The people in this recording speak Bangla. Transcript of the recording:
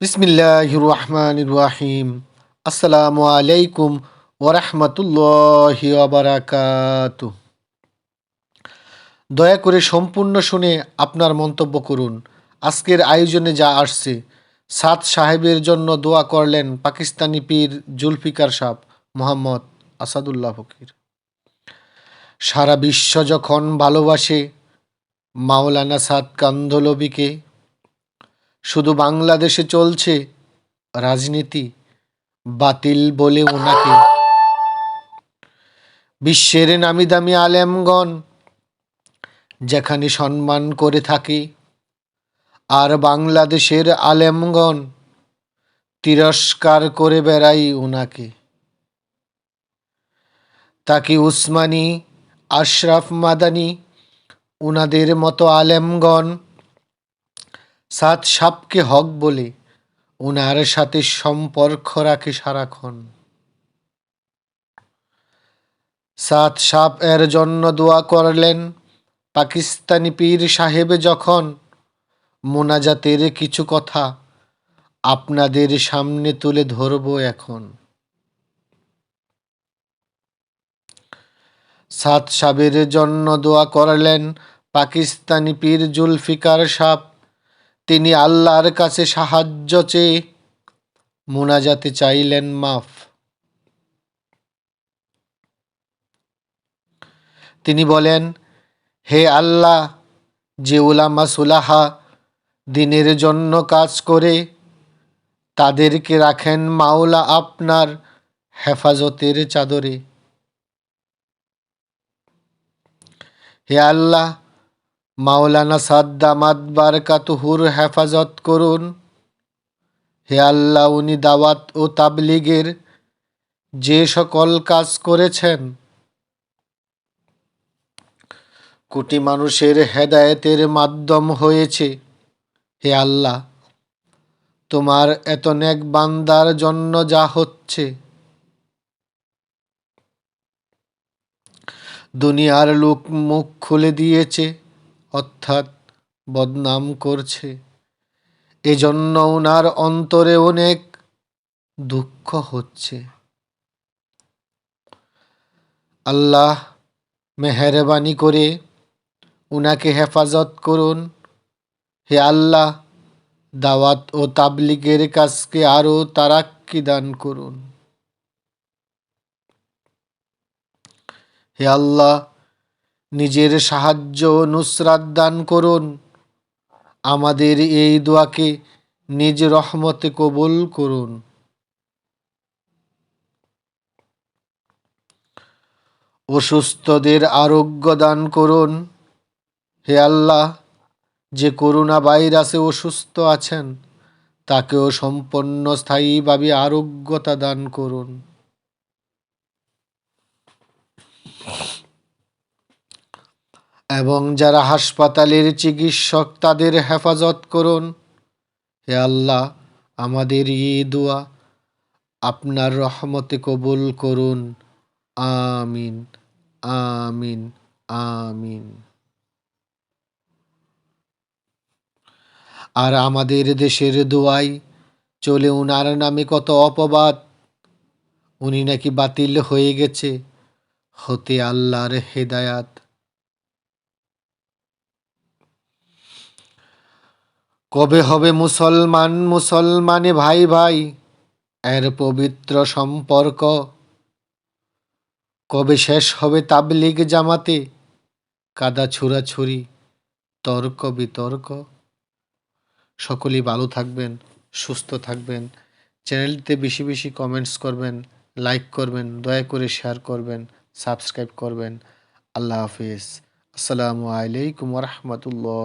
বিসমিল্লাহ রহমান রাহিম। আসসালামু আলাইকুম ওরহমতুল্লাহ বারাকাত দয়া করে সম্পূর্ণ শুনে আপনার মন্তব্য করুন। আজকের আয়োজনে যা আসছে সাত সাহেবের জন্য দোয়া করলেন পাকিস্তানি পীর জুলফিকার সাহ মোহাম্মদ আসাদুল্লাহ ফকির। সারা বিশ্ব যখন ভালোবাসে, মাওলানা সাদ কান্দলবিকে শুধু বাংলাদেশে চলছে রাজনীতি, বাতিল বলে ওনাকে বিশ্বের নামি দামি আলেমগণ যেখানে সম্মান করে থাকে, আর বাংলাদেশের আলেমগণ তিরস্কার করে বেড়াই ওনাকে তাকে উসমানী, আশরাফ মাদানি, উনাদের মতো আলেমগণ সাত সাপকে হক বলে, উনার সাথে সম্পর্ক রাখে সারাক্ষণ। সাত সাপ এর জন্য দোয়া করলেন পাকিস্তানি পীর সাহেব যখন, মোনাজাতের কিছু কথা আপনাদের সামনে তুলে ধরব এখন। সাত সাবের জন্য দোয়া করলেন পাকিস্তানি পীর জুলফিকার সাপ তিনি আল্লাহর কাছে সাহায্য চেয়ে মোনাজাতে চাইলেন, মাফ। তিনি বলেন, হে আল্লাহ, যে উলামা সুলাহা দিনের জন্য কাজ করে, তাদেরকে রাখেন মাওলা আপনার হেফাজতের চাদরে। হে আল্লাহ মাওলানা সাদ্দামাদ বারকাতুহুর হেফাজত করুন। হে আল্লাহ, উনি দাওয়াত ও তাবলিগের যে সকল কাজ করেছেন, কোটি মানুষের হেদায়েতের মাধ্যম হয়েছে। হে আল্লাহ, তোমার এত নেক বান্দার জন্য যা হচ্ছে। দুনিয়ার লোক মুখ খুলে দিয়েছে। অর্থাৎ বদনাম করছে। এজন্য ওনার অন্তরে অনেক দুঃখ হচ্ছে। আল্লাহ মেহরবানি করে উনাকে হেফাজত করুন। হে আল্লাহ, দাওয়াত ও তাবলিগের কাজকে আরও তারাক্কি দান করুন। হে আল্লাহ নিজের সাহায্য নুসরাত দান করুন। আমাদের এই দোয়াকে নিজ রহমতে কবুল করুন। অসুস্থদের আরোগ্য দান করুন। হে আল্লাহ, যে করোনা ভাইরাসে অসুস্থ আছেন, তাকেও সম্পন্ন স্থায়ীভাবে আরোগ্যতা দান করুন। এবং যারা হাসপাতালের চিকিৎসক, তাদের হেফাজত করুন। হে আল্লাহ, আমাদের ই দোয়া আপনার রহমতে কবুল করুন। আমিন আমিন আমিন। আর আমাদের দেশের দোয়াই চলে উনার নামে কত অপবাদ, উনি নাকি বাতিল হয়ে গেছে। হতে আল্লাহর হেদায়াত। কবে হবে মুসলমান, মুসলমানে ভাই ভাই? এর পবিত্র সম্পর্ক। কবে শেষ হবে তাবলিগ জামাতে? কাদা ছুরি তর্ক বিতর্ক। সকলেই ভালো থাকবেন, সুস্থ থাকবেন। চ্যানেলটিতে বেশি বেশি কমেন্টস করবেন লাইক করবেন, দয়া করে শেয়ার করবেন সাবস্ক্রাইব করবেন। আল্লাহ হাফিজ। আসসালামু আলাইকুম রহমতুল্লাহ।